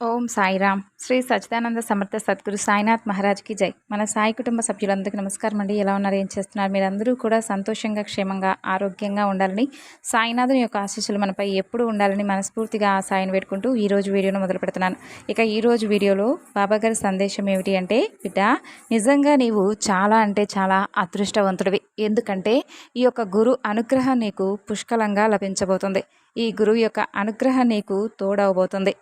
ఓం సాయిరామ్. శ్రీ సచ్చిదానంద సమర్థ సద్గురు సాయినాథ్ మహారాజ్కి జై. మన సాయి కుటుంబ సభ్యులందరికీ నమస్కారం అండి. ఎలా ఉన్నారు? ఏం చేస్తున్నారు? మీరందరూ కూడా సంతోషంగా క్షేమంగా ఆరోగ్యంగా ఉండాలని సాయినాథుని యొక్క ఆశీస్సులు మనపై ఎప్పుడూ ఉండాలని మనస్ఫూర్తిగా ఆ సాయిని పెట్టుకుంటూ ఈరోజు వీడియోను మొదలు పెడుతున్నాను. ఇక ఈరోజు వీడియోలో బాబా గారి సందేశం ఏమిటి అంటే బిడ్డ నిజంగా నీవు చాలా అంటే చాలా అదృష్టవంతుడివి. ఎందుకంటే ఈ యొక్క గురు అనుగ్రహం నీకు పుష్కలంగా లభించబోతుంది. ఈ గురువు యొక్క అనుగ్రహం నీకు తోడవబోతుంది.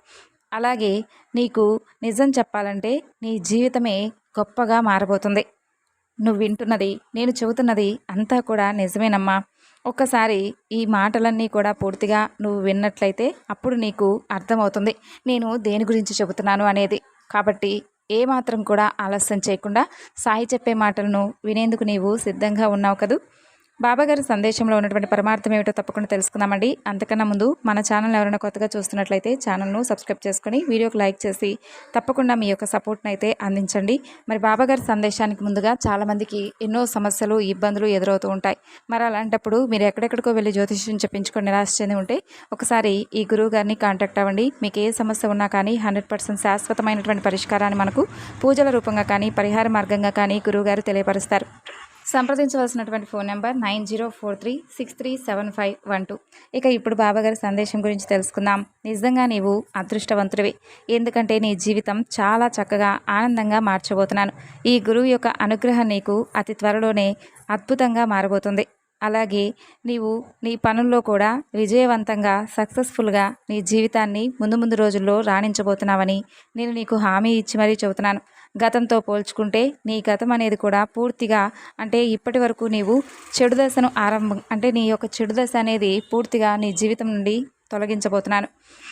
అలాగే నీకు నిజం చెప్పాలంటే నీ జీవితమే గొప్పగా మారబోతుంది. నువ్వు వింటున్నది నేను చెబుతున్నది అంతా కూడా నిజమేనమ్మా. ఒక్కసారి ఈ మాటలన్నీ కూడా పూర్తిగా నువ్వు విన్నట్లయితే అప్పుడు నీకు అర్థమవుతుంది. నేను దేని గురించి చెబుతున్నాను అనేది. కాబట్టి ఏమాత్రం కూడా ఆలస్యం చేయకుండా సాయి చెప్పే మాటలను వినేందుకు నీవు సిద్ధంగా ఉన్నావు కదూ? బాబాగారి సందేశంలో ఉన్నటువంటి పరమార్థం ఏమిటో తప్పకుండా తెలుసుకుందామండి. అంతకన్నా ముందు మన ఛానల్ ఎవరైనా కొత్తగా చూస్తున్నట్లయితే ఛానల్ను సబ్స్క్రైబ్ చేసుకొని వీడియోకి లైక్ చేసి తప్పకుండా మీ యొక్క సపోర్ట్ని అయితే అందించండి. మరి బాబాగారి సందేశానికి ముందుగా చాలామందికి ఎన్నో సమస్యలు ఇబ్బందులు ఎదురవుతూ ఉంటాయి. మరి అలాంటప్పుడు మీరు ఎక్కడెక్కడికో వెళ్ళి జ్యోతిష్యం చెప్పించుకొని నిరాశ చెంది ఉంటే ఒకసారి ఈ గురువు గారిని కాంటాక్ట్ అవ్వండి. మీకు ఏ సమస్య ఉన్నా కానీ హండ్రెడ్ పర్సెంట్ శాశ్వతమైనటువంటి పరిష్కారాన్ని మనకు పూజల రూపంగా కానీ పరిహార మార్గంగా కానీ గురువుగారు తెలియపరుస్తారు. సంప్రదించవలసినటువంటి phone number nine zero four three six three seven five one two. ఇక ఇప్పుడు బాబాగారి సందేశం గురించి తెలుసుకుందాం. నిజంగా నీవు అదృష్టవంతుడివి. ఎందుకంటే నీ జీవితం చాలా చక్కగా ఆనందంగా మార్చబోతున్నాను. ఈ గురువు యొక్క అనుగ్రహం నీకు అతి త్వరలోనే అద్భుతంగా మారబోతుంది. అలాగే నీవు నీ పనుల్లో కూడా విజయవంతంగా సక్సెస్ఫుల్గా నీ జీవితాన్ని ముందు ముందు రోజుల్లో రాణించబోతున్నావని నేను నీకు హామీ ఇచ్చి మరీ చెబుతున్నాను. గతంతో పోల్చుకుంటే నీ గతం అనేది కూడా పూర్తిగా అంటే ఇప్పటి వరకు నీవు చెడు దశను ఆరంభం అంటే నీ యొక్క చెడు దశ అనేది పూర్తిగా నీ జీవితం నుండి తొలగించబోతున్నాను.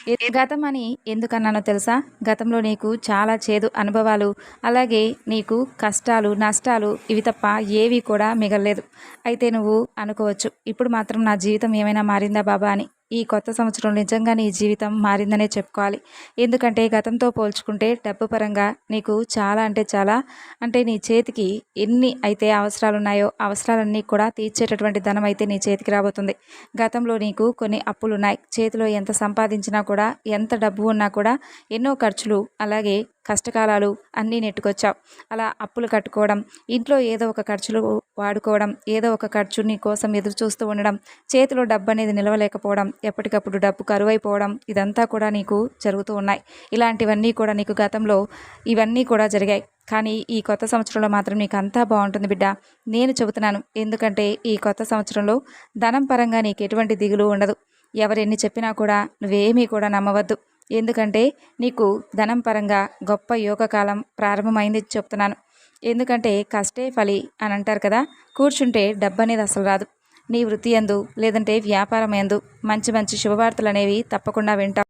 గతమని గతం అని ఎందుకన్నానో తెలుసా? గతంలో నీకు చాలా చేదు అనుభవాలు అలాగే నీకు కష్టాలు నష్టాలు ఇవి తప్ప ఏవి కూడా మిగలలేదు. అయితే నువ్వు అనుకోవచ్చు ఇప్పుడు మాత్రం నా జీవితం ఏమైనా మారిందా బాబా అని. ఈ కొత్త సంవత్సరం నిజంగా నీ జీవితం మారిందనే చెప్పుకోవాలి. ఎందుకంటే గతంతో పోల్చుకుంటే డబ్బు పరంగా నీకు చాలా అంటే చాలా అంటే నీ చేతికి ఎన్ని అయితే అవసరాలు ఉన్నాయో అవసరాలన్నీ కూడా తీర్చేటటువంటి ధనం అయితే నీ చేతికి రాబోతుంది. గతంలో నీకు కొన్ని అప్పులు ఉన్నాయి చేతిలో ఎంత సంపాదించినా కూడా ఎంత డబ్బు ఉన్నా కూడా ఎన్నో ఖర్చులు అలాగే కష్టకాలాలు అన్నీ నెట్టుకొచ్చావు. అలా అప్పులు కట్టుకోవడం ఇంట్లో ఏదో ఒక ఖర్చులు వాడుకోవడం ఏదో ఒక ఖర్చు నీ కోసం ఎదురు చూస్తూ ఉండడం చేతిలో డబ్బు అనేది నిలవలేకపోవడం ఎప్పటికప్పుడు డబ్బు కరువైపోవడం ఇదంతా కూడా నీకు జరుగుతూ ఉన్నాయి. ఇలాంటివన్నీ కూడా నీకు గతంలో ఇవన్నీ కూడా జరిగాయి. కానీ ఈ కొత్త సంవత్సరంలో మాత్రం నీకు అంతా బాగుంటుంది బిడ్డ. నేను చెబుతున్నాను ఎందుకంటే ఈ కొత్త సంవత్సరంలో ధనం పరంగా నీకు ఎటువంటి దిగులు ఉండదు. ఎవరెన్ని చెప్పినా కూడా నువ్వేమీ కూడా నమ్మవద్దు. ఎందుకంటే నీకు ధనం పరంగా గొప్ప యోగకాలం ప్రారంభమైంది చెప్తున్నాను. ఎందుకంటే కష్టే ఫలి అని అంటారు కదా కూర్చుంటే డబ్బు అనేది అసలు రాదు. నీ వృత్తి ఎందు లేదంటే వ్యాపారం ఎందు మంచి మంచి శుభవార్తలు అనేవి తప్పకుండా వింటావు.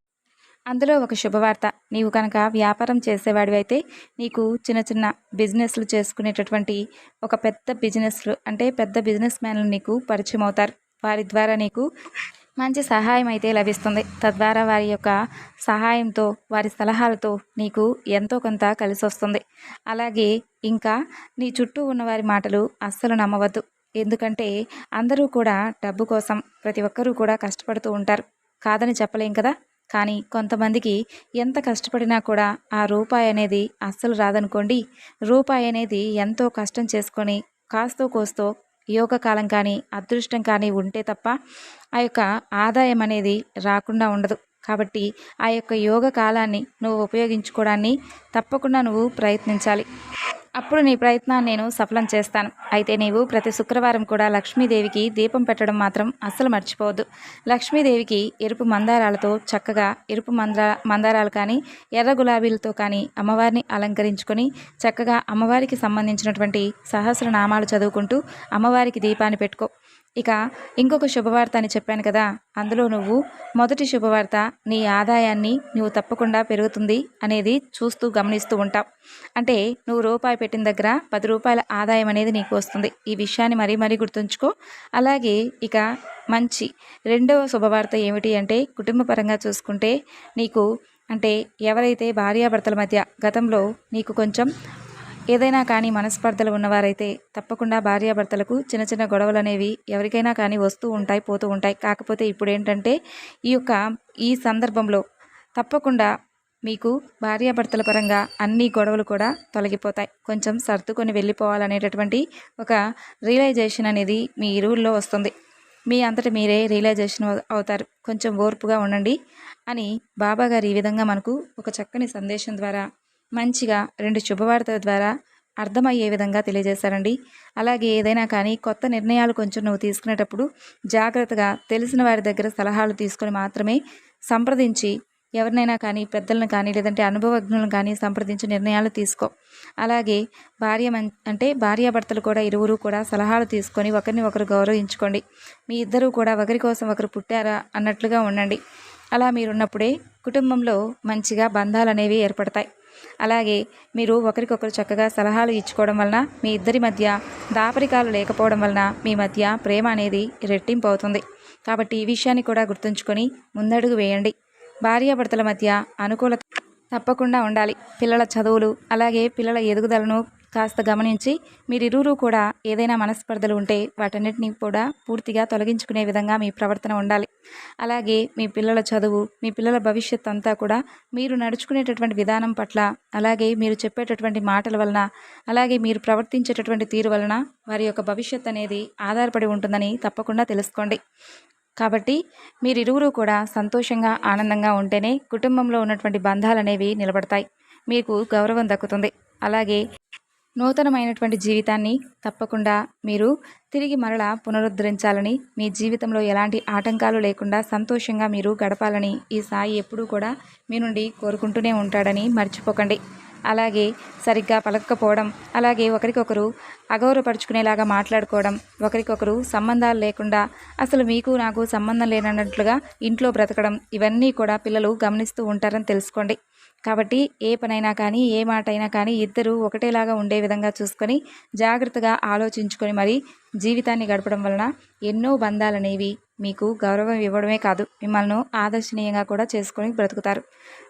అందులో ఒక శుభవార్త. నీవు కనుక వ్యాపారం చేసేవాడివి అయితే నీకు చిన్న చిన్న బిజినెస్లు చేసుకునేటటువంటి ఒక పెద్ద బిజినెస్లు అంటే పెద్ద బిజినెస్ మ్యాన్లు నీకు పరిచయం అవుతారు. వారి ద్వారా నీకు మంచి సహాయం అయితే లభిస్తుంది. తద్వారా వారి యొక్క సహాయంతో వారి సలహాలతో నీకు ఎంతో కొంత కలిసి వస్తుంది. అలాగే ఇంకా నీ చుట్టూ ఉన్న వారి మాటలు అస్సలు నమ్మవద్దు. ఎందుకంటే అందరూ కూడా డబ్బు కోసం ప్రతి ఒక్కరూ కూడా కష్టపడుతూ ఉంటారు. కాదని చెప్పలేం కదా? కానీ కొంతమందికి ఎంత కష్టపడినా కూడా ఆ రూపాయి అనేది అస్సలు రాదనుకోండి. రూపాయి అనేది ఎంతో కష్టం చేసుకొని కాస్తో కోస్తో యోగ కాలం కానీ అదృష్టం కానీ ఉంటే తప్ప ఆ యొక్క ఆదాయం అనేది రాకుండా ఉండదు. కాబట్టి ఆ యొక్క యోగ కాలాన్ని నువ్వు ఉపయోగించుకోవడాన్ని తప్పకుండా నువ్వు ప్రయత్నించాలి. అప్పుడు నీ ప్రయత్నాన్ని నేను సఫలం చేస్తాను. అయితే నీవు ప్రతి శుక్రవారం కూడా లక్ష్మీదేవికి దీపం పెట్టడం మాత్రం అస్సలు మర్చిపోవద్దు. లక్ష్మీదేవికి ఎరుపు మందారాలతో చక్కగా ఎరుపు మందా మందారాలు కానీ ఎర్ర గులాబీలతో కానీ అమ్మవారిని అలంకరించుకొని చక్కగా అమ్మవారికి సంబంధించినటువంటి సహస్రనామాలు చదువుకుంటూ అమ్మవారికి దీపాన్ని పెట్టుకో. ఇక ఇంకొక శుభవార్త అని చెప్పాను కదా అందులో నువ్వు మొదటి శుభవార్త నీ ఆదాయాన్ని నువ్వు తప్పకుండా పెరుగుతుంది అనేది చూస్తూ గమనిస్తూ ఉంటావు. అంటే నువ్వు రూపాయి పెట్టిన దగ్గర పది రూపాయల ఆదాయం అనేది నీకు వస్తుంది. ఈ విషయాన్ని మరీ మరీ గుర్తుంచుకో. అలాగే ఇక మంచి రెండవ శుభవార్త ఏమిటి అంటే కుటుంబపరంగా చూసుకుంటే నీకు అంటే ఎవరైతే భార్యాభర్తల మధ్య గతంలో నీకు కొంచెం ఏదైనా కానీ మనస్పర్ధలు ఉన్నవారైతే తప్పకుండా భార్యాభర్తలకు చిన్న చిన్న గొడవలు అనేవి ఎవరికైనా కానీ వస్తూ ఉంటాయి పోతూ ఉంటాయి. కాకపోతే ఇప్పుడు ఏంటంటే ఈ యొక్క ఈ సందర్భంలో తప్పకుండా మీకు భార్యాభర్తల పరంగా అన్ని గొడవలు కూడా తొలగిపోతాయి. కొంచెం సర్దుకొని వెళ్ళిపోవాలనేటటువంటి ఒక రియలైజేషన్ అనేది మీ ఇరువుల్లో వస్తుంది. మీ అంతటి మీరే రియలైజేషన్ అవుతారు. కొంచెం ఓర్పుగా ఉండండి అని బాబాగారు ఈ విధంగా మనకు ఒక చక్కని సందేశం ద్వారా మంచిగా రెండు శుభవార్తల ద్వారా అర్థమయ్యే విధంగా తెలియజేశారండి. అలాగే ఏదైనా కానీ కొత్త నిర్ణయాలు కొంచెం నువ్వు తీసుకునేటప్పుడు జాగ్రత్తగా తెలిసిన వారి దగ్గర సలహాలు తీసుకొని మాత్రమే సంప్రదించి ఎవరినైనా కానీ పెద్దలను కానీ లేదంటే అనుభవజ్ఞులను కానీ సంప్రదించి నిర్ణయాలు తీసుకో. అలాగే భార్య మం అంటే భార్యాభర్తలు కూడా ఇరువురు కూడా సలహాలు తీసుకొని ఒకరిని ఒకరు గౌరవించుకోండి. మీ ఇద్దరూ కూడా ఒకరి కోసం ఒకరు పుట్టారా అన్నట్లుగా ఉండండి. అలా మీరున్నప్పుడే కుటుంబంలో మంచిగా బంధాలు అనేవి ఏర్పడతాయి. అలాగే మీరు ఒకరికొకరు చక్కగా సలహాలు ఇచ్చుకోవడం వలన మీ ఇద్దరి మధ్య దాపరికాలు లేకపోవడం వలన మీ మధ్య ప్రేమ అనేది రెట్టింపు అవుతుంది కాబట్టి ఈ విషయాన్ని కూడా గుర్తుంచుకొని ముందడుగు వేయండి. భార్యాభర్తల మధ్య అనుకూలత తప్పకుండా ఉండాలి. పిల్లల చదువులు అలాగే పిల్లల ఎదుగుదలను కాస్త గమనించి మీరిరువురు కూడా ఏదైనా మనస్పర్ధలు ఉంటే వాటన్నిటిని కూడా పూర్తిగా తొలగించుకునే విధంగా మీ ప్రవర్తన ఉండాలి. అలాగే మీ పిల్లల చదువు మీ పిల్లల భవిష్యత్ అంతా కూడా మీరు నడుచుకునేటటువంటి విధానం పట్ల అలాగే మీరు చెప్పేటటువంటి మాటల వలన అలాగే మీరు ప్రవర్తించేటటువంటి తీరు వలన వారి యొక్క భవిష్యత్ అనేది ఆధారపడి ఉంటుందని తప్పకుండా తెలుసుకోండి. కాబట్టి మీరిరువురు కూడా సంతోషంగా ఆనందంగా ఉంటేనే కుటుంబంలో ఉన్నటువంటి బంధాలు అనేవి నిలబడతాయి. మీకు గౌరవం దక్కుతుంది. అలాగే నూతనమైనటువంటి జీవితాన్ని తప్పకుండా మీరు తిరిగి మరలా పునరుద్ధరించాలని మీ జీవితంలో ఎలాంటి ఆటంకాలు లేకుండా సంతోషంగా మీరు గడపాలని ఈ సాయి ఎప్పుడూ కూడా మీ నుండి కోరుకుంటూనే ఉంటాడని మర్చిపోకండి. అలాగే సరిగ్గా పలకపోవడం అలాగే ఒకరికొకరు అగౌరవపరుచుకునేలాగా మాట్లాడుకోవడం ఒకరికొకరు సంబంధాలు లేకుండా అసలు మీకు నాకు సంబంధం లేనన్నట్లుగా ఇంట్లో బ్రతకడం ఇవన్నీ కూడా పిల్లలు గమనిస్తూ ఉంటారని తెలుసుకోండి. కాబట్టి ఏ పనైనా కానీ ఏ మాట అయినా కానీ ఇద్దరు ఒకటేలాగా ఉండే విధంగా చూసుకొని జాగ్రత్తగా ఆలోచించుకొని మరి జీవితాన్ని గడపడం వలన ఎన్నో బంధాలనేవి మీకు గౌరవం ఇవ్వడమే కాదు. మిమ్మల్ని ఆదర్శనీయంగా కూడా చేసుకొని బ్రతుకుతారు.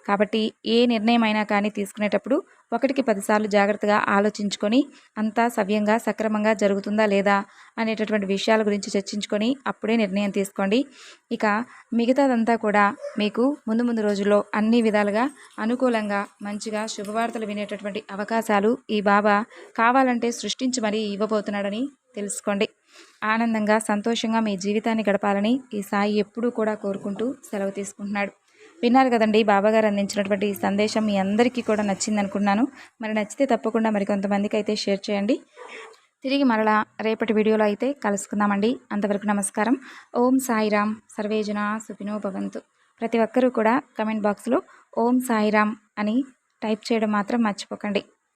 కాబట్టి ఏ నిర్ణయం అయినా కానీ తీసుకునేటప్పుడు ఒకటికి పదిసార్లు జాగ్రత్తగా ఆలోచించుకొని అంతా సవ్యంగా సక్రమంగా జరుగుతుందా లేదా అనేటటువంటి విషయాల గురించి చర్చించుకొని అప్పుడే నిర్ణయం తీసుకోండి. ఇక మిగతాదంతా కూడా మీకు ముందు ముందు రోజుల్లో అన్ని విధాలుగా అనుకూలంగా మంచిగా శుభవార్తలు వినేటటువంటి అవకాశాలు ఈ బాబా కావాలంటే సృష్టించి మరీ ఇవ్వబోతున్నాడని తెలుసుకోండి. ఆనందంగా సంతోషంగా మీ జీవితాన్ని గడపాలని ఈ సాయి ఎప్పుడూ కూడా కోరుకుంటూ సెలవు తీసుకుంటున్నాడు. విన్నారు కదండి బాబాగారు అందించినటువంటి ఈ సందేశం మీ అందరికీ కూడా నచ్చింది అనుకున్నాను మరి నచ్చితే తప్పకుండా మరి కొంతమందికి అయితే షేర్ చేయండి. తిరిగి మరలా రేపటి వీడియోలో అయితే కలుసుకుందామండి. అంతవరకు నమస్కారం. ఓం సాయిరామ్. సర్వేజన సుఖినో భవంతు. ప్రతి ఒక్కరూ కూడా కమెంట్ బాక్స్లో ఓం సాయిరామ్ అని టైప్ చేయడం మాత్రం మర్చిపోకండి.